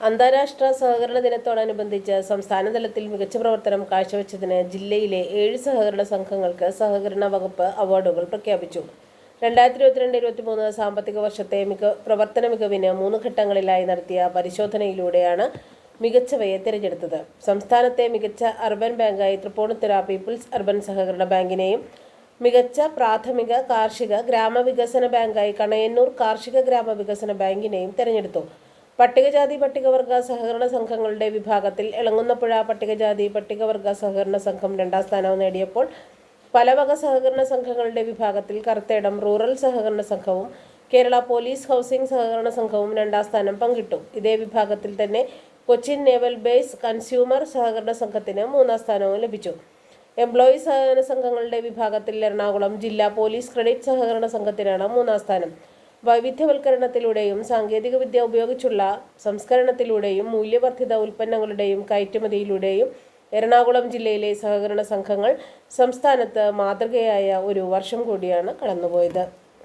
അന്താരാഷ്ട്ര സഹകരണ ദിനത്തോടനുബന്ധിച്ച് സംസ്ഥാന തലത്തിൽ മികച്ച പ്രവർത്തനം കാഴ്ചവെച്ചതിന് ജില്ലയിലെ ഏഴ് സഹകരണ സംഘങ്ങൾക്ക് സഹകരണ വകുപ്പ് അവാർഡുകൾ പ്രഖ്യാപിച്ചു. രണ്ടായിരത്തി ഇരുപത്തിരണ്ട് ഇരുപത്തിമൂന്ന് സാമ്പത്തിക വർഷത്തെ മിക പ്രവർത്തന മികവിന് മൂന്ന് ഘട്ടങ്ങളിലായി നടത്തിയ പരിശോധനയിലൂടെയാണ് മികച്ചവയെ തിരഞ്ഞെടുത്തത്. സംസ്ഥാനത്തെ മികച്ച അർബൻ ബാങ്കായി തൃപ്പൂണിത്തുറ പീപ്പിൾസ് അർബൻ സഹകരണ ബാങ്കിനെയും മികച്ച പ്രാഥമിക കാർഷിക ഗ്രാമവികസന ബാങ്കായി കണയന്നൂർ കാർഷിക ഗ്രാമവികസന ബാങ്കിനെയും തെരഞ്ഞെടുത്തു. പട്ടികജാതി പട്ടികവർഗ സഹകരണ സംഘങ്ങളുടെ വിഭാഗത്തിൽ ഇളങ്ങുന്നപ്പുഴ പട്ടികജാതി പട്ടികവർഗ സഹകരണ സംഘം രണ്ടാം സ്ഥാനവും നേടിയപ്പോൾ പലവക സഹകരണ സംഘങ്ങളുടെ വിഭാഗത്തിൽ കറുത്തേടം റൂറൽ സഹകരണ സംഘവും കേരള പോലീസ് ഹൗസിംഗ് സഹകരണ സംഘവും രണ്ടാം സ്ഥാനം പങ്കിട്ടു. ഇതേ വിഭാഗത്തിൽ തന്നെ കൊച്ചിൻ നേവൽ ബേസ് കൺസ്യൂമർ സഹകരണ സംഘത്തിന് മൂന്നാം സ്ഥാനവും ലഭിച്ചു. എംപ്ലോയി സഹകരണ സംഘങ്ങളുടെ വിഭാഗത്തിൽ എറണാകുളം ജില്ലാ പോലീസ് ക്രെഡിറ്റ് സഹകരണ സംഘത്തിനാണ് മൂന്നാം സ്ഥാനം. വൈവിധ്യവൽക്കരണത്തിലൂടെയും സാങ്കേതികവിദ്യ ഉപയോഗിച്ചുള്ള സംസ്കരണത്തിലൂടെയും മൂല്യവർദ്ധിത ഉൽപ്പന്നങ്ങളുടെയും കയറ്റുമതിയിലൂടെയും എറണാകുളം ജില്ലയിലെ സഹകരണ സംഘങ്ങൾ സംസ്ഥാനത്ത് മാതൃകയായ ഒരു വർഷം കൂടിയാണ് കടന്നുപോയത്.